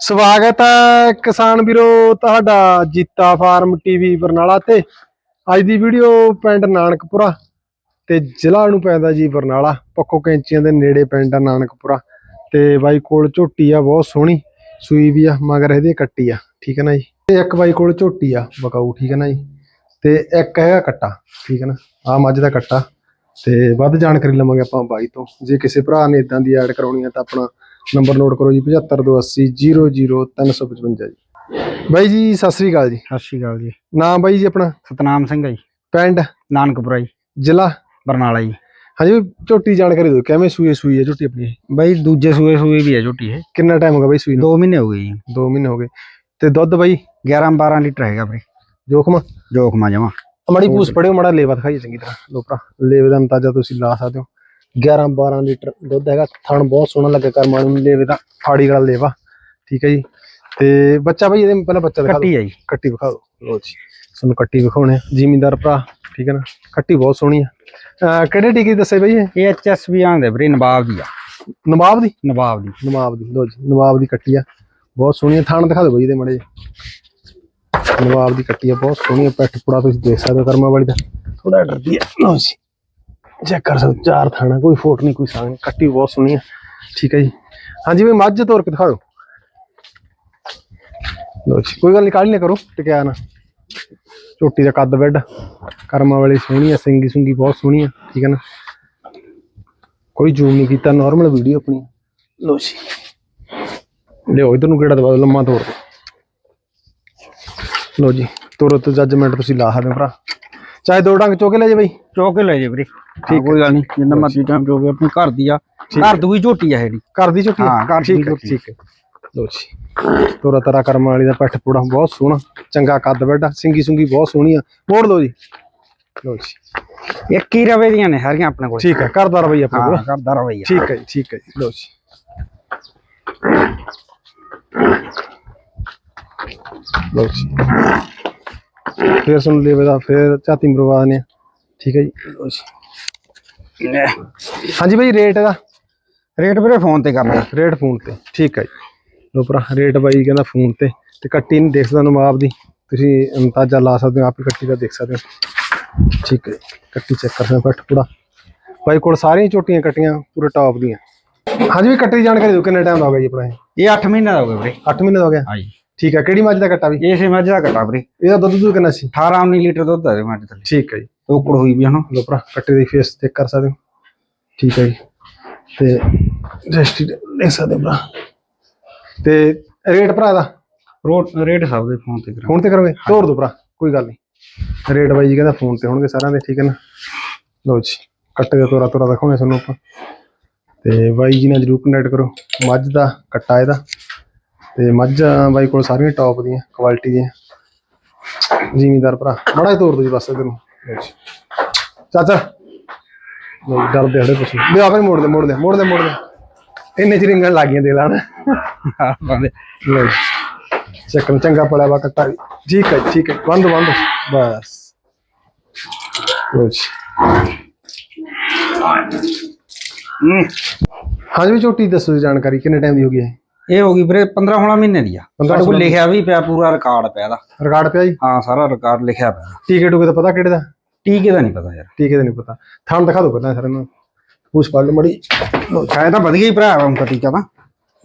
ਸਵਾਗਤ ਹੈ ਕਿਸਾਨ ਵੀਰੋ ਤੁਹਾਡਾ ਜੀਤਾ ਫਾਰਮ ਟੀਵੀ ਬਰਨਾਲਾ ਤੇ। ਅੱਜ ਦੀ ਵੀਡੀਓ ਪਿੰਡ ਨਾਨਕਪੁਰਾ ਤੇ ਜ਼ਿਲ੍ਹਾ ਨੂੰ ਪੈਂਦਾ ਜੀ ਬਰਨਾਲਾ। ਪੱਖੋ ਕੈਂਚੀਆਂ ਦੇ ਨੇੜੇ ਪਿੰਡ ਆ ਨਾਨਕਪੁਰਾ ਤੇ ਬਾਈ ਕੋਲ ਝੋਟੀ ਆ, ਬਹੁਤ ਸੋਹਣੀ, ਸੂਈ ਵੀ ਆ, ਮਗਰ ਇਹਦੇ ਕੱਟੀ ਆ, ਠੀਕ ਹੈ ਨਾ ਜੀ? ਤੇ ਇੱਕ ਬਾਈ ਕੋਲ ਝੋਟੀ ਆ, ਬਕਾਊ, ਠੀਕ ਹੈ ਨਾ ਜੀ? ਤੇ ਇੱਕ ਹੈਗਾ ਕੱਟਾ, ਠੀਕ ਹੈ ਨਾ? ਆ ਮੱਝ ਦਾ ਕੱਟਾ ਤੇ ਵੱਧ ਜਾਣਕਾਰੀ ਲਵਾਂਗੇ ਆਪਾਂ ਬਾਈ ਤੋਂ। ਜੇ ਕਿਸੇ ਭਰਾ ਨੇ ਇਦਾਂ ਦੀ ਐਡ ਕਰਾਉਣੀ ਆ ਤਾਂ ਆਪਣਾ ਨੰਬਰ ਨੋਟ ਕਰੋ ਜੀ 7580 00355 ਜੀ। ਬਾਈ ਜੀ ਸਤਿ ਸ੍ਰੀ ਅਕਾਲ ਜੀ। ਸਤਿ ਸ਼੍ਰੀ ਅਕਾਲ ਜੀ। ਨਾਮ ਬਾਈ ਜੀ ਆਪਣਾ? ਸਤਨਾਮ ਸਿੰਘ ਹੈ ਜੀ। ਪਿੰਡ? ਨਾਨਕਪੁਰਾ ਜੀ। ਜ਼ਿਲ੍ਹਾ? ਬਰਨਾਲਾ ਜੀ। ਹਾਂਜੀ ਬਾਈ, ਝੋਟੀ ਜਾਣਕਾਰੀ ਦਿਓ ਕਿਵੇਂ ਸੂਏ ਸੂਈ ਹੈ ਝੋਟੀ ਆਪਣੀ? ਬਾਈ ਦੂਜੇ ਸੂਏ ਸੂਏ ਵੀ ਹੈ ਝੋਟੀ ਇਹ। ਕਿੰਨਾ ਟਾਈਮ ਹੋ ਗਿਆ ਬਾਈ ਸੂਈ ਨੂੰ? 2 ਮਹੀਨੇ ਹੋ ਗਏ ਜੀ। 2 ਮਹੀਨੇ ਹੋ ਗਏ। ਤੇ ਦੁੱਧ ਬਾਈ? 11 12 ਲੀਟਰ ਹੈਗਾ ਵੀਰੇ। ਜੋਖਮ? ਜੋਖਮਾ ਜਮਾ। ਮੜੀ ਪੂਸ ਪੜਿਓ ਮੜਾ ਲੇਵਾ ਦਿਖਾਈਏ ਚੰਗੀ ਤਰ੍ਹਾਂ। ਲੋ ਭਰਾ ਲੇਵੇ ਦਾ ਅੰਦਾਜ਼ਾ ਤੁਸੀਂ ਲਾ ਸਕਦੇ ਹੋ। 11 12 ਲੀਟਰ ਦੁੱਧ ਹੈਗਾ। ਥਣ ਬਹੁਤ ਸੋਹਣਾ ਲੱਗਾ ਕਰਮਾਂ ਨੂੰ ਲੇਵੇ ਦਾ ਫਾੜੀ ਵਾਲਾ ਲੇਵਾ। ਠੀਕ ਹੈ ਜੀ। ਤੇ ਬੱਚਾ ਬਾਈ ਇਹਦੇ ਪਹਿਲਾਂ ਬੱਚਾ ਦਿਖਾ ਕੱਟੀ ਹੈ ਜੀ। ਕੱਟੀ ਵਿਖਾ ਦਿਓ। ਲੋ ਜੀ। ਤੁਹਾਨੂੰ ਕੱਟੀ ਵਿਖਾਉਣੇ। ਜ਼ਿਮੀਂਦਾਰ ਭਰਾ ਠੀਕ ਹੈ ਨਾ? ਕੱਟੀ ਬਹੁਤ ਸੋਹਣੀ ਆ। ਕਿਹੜੇ ਟੀਕੇ ਦੱਸੇ ਬਈ ਇਹ? ਐਚਐਸ ਵੀ ਆਂਦੇ ਵੀਰੇ ਨਵਾਬ ਦੀ ਆ। ਨਵਾਬ ਦੀ? ਨਵਾਬ ਦੀ। ਨਵਾਬ ਦੀ। ਲੋ ਜੀ ਨਵਾਬ ਦੀ ਕੱਟੀ ਆ। ਬਹੁਤ ਸੋਹਣੀ ਆ। ਥਾਣ ਦਿਖਾ ਦਿਓ ਬਈ ਇਹਦੇ ਮੜੇ ਨਵਾਬ ਦੀ ਕੱਟੀ ਆ। ਬਹੁਤ ਸੋਹਣੀ ਆ। ਪੈਠ ਪੁੜਾ ਤੁਸੀਂ ਦੇਖ ਸਕਦੇ ਹੋ ਕਰਮਾ ਵਾਲੀ ਦਾ। ਥੋੜਾ ਡਰਦੀ ਆ। ਲੋ ਜੀ। ਚੈੱਕ ਕਰ ਸਕਦੇ ਚਾਰ ਥਾਣਾ ਕੋਈ ਫੋਟ ਨਹੀਂ ਕੋਈ ਸਾਂਗ ਨਹੀਂ ਕੱਟੀ ਬਹੁਤ ਸੋਹਣੀ ਆ। ਠੀਕ ਹੈ ਜੀ। ਹਾਂਜੀ ਬਈ ਮੱਝ ਤੋਰ ਕੇ ਦਿਖਾ ਦਿਓ ਲੋ ਜੀ ਕੋਈ ਗੱਲ ਨਿਕਾਲੀ ਨਾ ਕਰੋ ਟਿਕਿਆ ਨਾ। ਝੋਟੀ ਦਾ ਕੱਦ ਬੈੱਡ ਕਰਮਾ ਵਾਲੀ ਸੋਹਣੀ ਆ ਸਿੰਗੀ ਸੁੰਗੀ ਬਹੁਤ ਸੋਹਣੀ ਆ ਠੀਕ ਹੈ ਨਾ। ਕੋਈ ਜ਼ੂਮ ਨਹੀਂ ਕੀਤਾ ਨਾਰਮਲ ਵੀਡੀਓ ਆਪਣੀ। ਲੋ ਜੀ। ਲਿਓ ਇਧਰ ਨੂੰ ਕਿਹੜਾ ਦਵਾ ਦਿਓ, ਲੰਮਾ ਤੋਰ ਲੋ ਜੀ ਤੁਰਤ ਜੱਜਮੈਂਟ ਤੁਸੀਂ ਲਾ ਸਕਦੇ ਭਰਾ। ਚਾਹੇ ਦੋ ਡੰਗ ਚੋਕੇ ਲੈ ਜੇ ਬਈ। ਚੋਕ ਕੇ ਲੈ ਜੇ ਵੀਰੇ। ਠੀਕ ਕੋਈ ਗੱਲ ਨਹੀਂ ਜਿੰਨਾ ਮਰਜ਼ੀ ਟਾਈਮ ਚੋਕੇ ਆਪਣੀ ਘਰ ਦੀ ਆ। ਘਰ ਦੂਈ ਝੋਟੀ ਆ ਇਹਦੀ ਘਰ ਦੀ ਝੋਟੀ ਹਾਂ, ਘਰ ਦੀ ਠੀਕ ਹੈ ਝੋਟੀ। ਠੀਕ ਹੈ। ਲੋ ਜੀ। ਤੋਰਾ ਤਰਾ ਕਰਮ ਵਾਲੀ ਦਾ ਪੱਠ ਪੂੜਾ ਬਹੁਤ ਸੋਹਣਾ। ਚੰਗਾ ਕੱਦ ਬੈੱਡਾ ਸਿੰਗੀ ਸੁੰਗੀ ਬਹੁਤ ਸੋਹਣੀ ਆ। ਮੋੜ ਲਓ ਜੀ। ਲੋ ਜੀ। ਇੱਕ ਹੀ ਰਵੇ ਦੀਆਂ ਨੇ ਸਾਰੀਆਂ ਆਪਣੇ ਕੋਲ। ਠੀਕ ਹੈ ਕਰਦਾ ਰਵਈ ਆਪਣੇ ਕੋਲ। ਹਾਂ ਕਰਦਾ ਰਵਈਆ ਠੀਕ ਹੈ ਜੀ ਠੀਕ ਹੈ ਜੀ। ਲੋ ਜੀ। ਲੋ ਜੀ। ਫਿਰ ਸੁਣ ਲੇਵੇ ਦਾ ਫਿਰ ਝਾਤੀ ਮਰਵਾ ਨੇ ਠੀਕ ਹੈ ਜੀ? ਹਾਂਜੀ ਭਾਈ ਰੇਟ ਇਹਦਾ? ਰੇਟ ਵੀਰੇ ਫੋਨ ਤੇ ਕਰਨਾ। ਰੇਟ ਫੋਨ ਤੇ ਠੀਕ ਹੈ ਜੀ। ਲੋ ਭਰਾ ਰੇਟ ਬਾਈ ਕਹਿੰਦਾ ਫੋਨ ਤੇ ਤੇ ਕੱਟੀ ਨਹੀਂ ਦੇਖ ਸਕਦਾ ਨਵਾਬ ਦੀ। ਤੁਸੀਂ ਅੰਦਾਜ਼ਾ ਲਾ ਸਕਦੇ ਹੋ ਆਪੇ ਕੱਟੀ ਦਾ ਦੇਖ ਸਕਦੇ ਹੋ। ਠੀਕ ਹੈ। ਕੱਟੀ ਚੈੱਕ ਕਰ ਸਕਦੇ ਪੱਠ ਪੂੜਾ ਬਾਈ ਕੋਲ ਸਾਰੀਆਂ ਝੋਟੀਆਂ ਕੱਟੀਆਂ ਪੂਰੇ ਟੌਪ ਦੀਆਂ। ਹਾਂਜੀ ਵੀ ਕੱਟੀ ਦੀ ਜਾਣਕਾਰੀ ਦਿਓ ਕਿੰਨਾ ਟਾਈਮ ਦਾ ਹੋ ਗਿਆ ਜੀ ਆਪਣਾ ਇਹ? ਇਹ 8 ਮਹੀਨੇ ਦਾ ਹੋ ਗਿਆ ਵੀਰੇ। 8 ਮਹੀਨੇ ਦਾ ਹੋ ਗਿਆ? ਹਾਂ ਜੀ ਠੀਕ ਹੈ ਕਿਹੜੀ ਮੱਝ ਦਾ ਕੱਟਾ ਵੀ? ਇਸੇ ਮੱਝ ਦਾ ਘਟਾ ਵੀਰੇ। ਇਹਦਾ ਦੁੱਧ ਦੁੱਧ ਕਿੰਨਾ ਸੀ? 18 19 ਲੀਟਰ ਦੁੱਧ ਆ ਮੱਝ ਥੱਲੇ ਠੀਕ ਹੈ ਜੀ। ਟੋਕੜ ਹੋਈ ਵੀ ਹਨਾ ਲੋ ਭਰਾ ਕੱਟੇ ਦੀ ਫੇਸ ਚੈੱਕ ਕਰ ਸਕਦੇ ਹੋ? ਠੀਕ ਹੈ ਜੀ। ਤੇ ਰੈਸਟੀ ਦੇਖ ਸਕਦੇ ਭਰਾ। ਤੇ ਰੇਟ ਭਰਾ ਦਾ ਰੋਟ ਰੇਟ ਸਭ ਦੇ ਫੋਨ ਤੇ ਕਰਾਂ ਫੋਨ ਤੇ ਕਰੋਗੇ? ਤੋੜ ਦੋ ਭਰਾ ਕੋਈ ਗੱਲ ਨਹੀਂ। ਰੇਟ ਬਾਈ ਜੀ ਕਹਿੰਦਾ ਫੋਨ ਤੇ ਹੋਣਗੇ ਸਾਰਿਆਂ ਦੇ ਠੀਕ ਹੈ ਨਾ? ਲਓ ਜੀ ਕੱਟੇ ਦਾ ਤੋਰਾ ਤੋਰਾ ਦਿਖਾਉਣੇ ਤੁਹਾਨੂੰ ਆਪਾਂ। ਤੇ ਬਾਈ ਜੀ ਨਾਲ ਜਰੂਰ ਕੰਟੈਕਟ ਕਰੋ। ਮੱਝ ਦਾ ਕੱਟਾ ਇਹਦਾ। ਤੇ ਮੱਝਾਂ ਬਾਈ ਕੋਲ ਸਾਰੀਆਂ ਟੌਪ ਦੀਆਂ ਕੁਆਲਿਟੀ ਦੀਆਂ। ਜ਼ਿਮੀਦਾਰ ਭਰਾ ਮੜਾ ਹੀ ਤੋੜ ਦੋ ਜੀ ਬਸ ਇਹਨੂੰ ਚਾਚਾ। ਜੀ, ਡਰਦੇ ਹੜੇ ਤੁਸੀਂ ਦੇ ਆਪੇ ਮੋੜ ਦੇ ਮੋੜ ਦੇ ਮੋੜ ਦੇ ਮੋੜ ਦੇ। ਇੰਨੇ ਚ ਰਿੰਗਣ ਲੱਗ ਗਈਆਂ ਦੇ ਲਾਣ। ਚੱਕਰ ਚੰਗਾ ਪੜਿਆ ਵਾ ਕੱਟਾ ਠੀਕ ਹੈ ਠੀਕ ਹੈ। ਬੰਦ ਬੰਦ। ਬਸ। ਲਓ ਜੀ। ਹਾਂਜੀ ਝੋਟੀ ਦੱਸੋ ਜੀ ਜਾਣਕਾਰੀ ਕਿੰਨੇ ਟਾਈਮ ਦੀ ਹੋ ਗਈ ਹੈ ਇਹ ਹੋ ਗਈ ਵੀਰੇ 15 16 ਮਹੀਨੇ ਦੀ ਆ। 15 ਸਾਡੇ ਕੋਲ ਲਿਖਿਆ ਵੀ ਪਿਆ ਪੂਰਾ ਰਿਕਾਰਡ ਪਿਆ ਦਾ ਰਿਕਾਰਡ ਪਿਆ ਜੀ? ਹਾਂ ਸਾਰਾ ਰਿਕਾਰਡ ਲਿਖਿਆ ਪਿਆ। ਟੀਕੇ ਟੂਕੇ ਦਾ ਪਤਾ ਕਿਹੜੇ ਦਾ? ਟੀਕੇ ਦਾ ਨਹੀਂ ਪਤਾ ਯਾਰ। ਟੀਕੇ ਦਾ ਨਹੀਂ ਪਤਾ। ਥਾਣ ਦਿਖਾ ਦਿਓ ਪਹਿਲਾਂ ਸਾਰਿਆਂ ਨੂੰ ਪੂਛ ਪੜ ਲਓ ਮੜੀ। ਸ਼ਾਇਦ ਤਾਂ ਵਧ ਗਈ ਭਰਾ ਹੁਣ ਤਾਂ ਟੀਕਾ ਤਾਂ।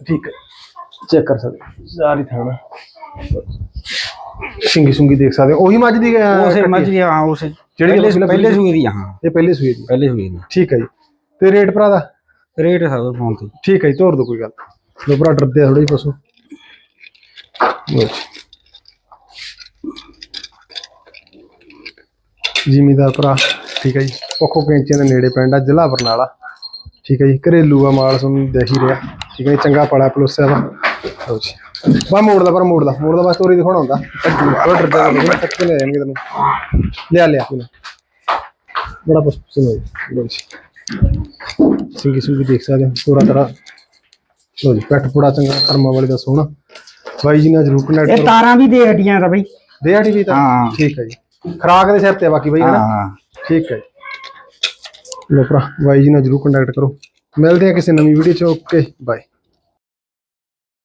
ਠੀਕ ਹੈ। ਚੈੱਕ ਕਰ ਸਕਦੇ ਹੋ। ਸਾਰੀ ਥਾਣਾ ਸਿੰਗੀ ਸੁੰਗੀ ਦੇਖ ਸਕਦੇ ਹੋ। ਉਹੀ ਮੱਝ ਦੀ ਉਸੇ ਮੱਝ ਹੈ। ਦੀ ਹਾਂ ਉਸੇ। ਜਿਹੜੀ ਪਹਿਲੇ ਸੂਏ ਦੀ ਹਾਂ। ਇਹ ਪਹਿਲੇ ਸੂਏ ਦੀ। ਪਹਿਲੇ ਸੂਏ ਦੀ। ਠੀਕ ਹੈ ਜੀ। ਤੇ ਰੇਟ ਭਰਾ ਦਾ? ਰੇਟ ਸਭ ਫੋਨ ਤੇ। ਠੀਕ ਹੈ ਜੀ ਤੋਰ ਦੋ ਕੋਈ ਗੱਲ। ਲੋ ਭਰਾ ਡਰਦੇ ਆ ਥੋੜੇ ਪਸ਼ੂ। ਜ਼ਿਮੀਦਾਰ ਭਰਾ, ਠੀਕ ਹੈ ਜੀ। ਪੱਖੋ ਕੈਂਚੀਆਂ ਦੇ ਨੇੜੇ ਪਿੰਡ ਜ਼ਿਲ੍ਹਾ ਬਰਨਾਲਾ। ਠੀਕ ਹੈ ਜੀ, ਘਰੇਲੂ ਆ, ਮਾਲ ਤੁਹਾਨੂੰ ਦੇਖ ਹੀ ਰਿਹਾ। ਠੀਕ ਹੈ ਜੀ, ਚੰਗਾ ਪੜਾ ਪਲੋਸਿਆ ਵਾ ਲਓ ਜੀ। ਬਾ ਮੋੜਦਾ ਪਰ ਮੋੜਦਾ ਮੋੜਦਾ ਬਸ ਤੋਰੀ ਦਿਖਾਉਣਾ ਹੁੰਦਾ। ਥੋੜਾ ਡਰਦਾ ਹੁੰਦਾ ਤੱਕ ਲੈ ਜਾਣਗੇ ਤੈਨੂੰ। ਲਿਆ ਲਿਆ ਬੜਾ ਪਸੰਦ ਹੋਇਆ ਲਓ ਜੀ। ਸਿੰਗੀ ਸੁੰਗੀ ਦੇਖ ਸਕਦੇ ਹੋ, ਪੂਰਾ ਤਰ੍ਹਾਂ। ਲੋ ਜੀ ਪੈਟ ਪੂੜਾ ਚੰਗਾ ਕਰਮਾ ਵਾਲੇ ਦਾ ਸੋਹਣਾ। ਬਾਈ ਜੀ ਨਾਲ ਜਰੂਰ ਕਨੈਕਟ ਇਹ ਕਰੋ। ਤਾਰਾਂ ਵੀ ਦੇ ਹਟੀਆਂ ਤਾਂ ਬਈ। ਦੇ ਆਟੀ ਵੀ ਤਾਂ? ਹਾਂ। ਠੀਕ ਹੈ ਜੀ। ਖਰਾਕ ਦੇ ਸਿਰ ਤੇ ਆ ਬਾਕੀ ਬਾਈ ਹਨਾ ਹਾਂ। ਠੀਕ ਹੈ ਜੀ। ਲੋ ਭਰਾ ਬਾਈ ਜੀ ਨਾਲ ਜਰੂਰ ਕੰਟੈਕਟ ਕਰੋ। ਮਿਲਦੇ ਆ ਕਿਸੇ ਨਵੀਂ ਵੀਡੀਓ ਚ। Okay bye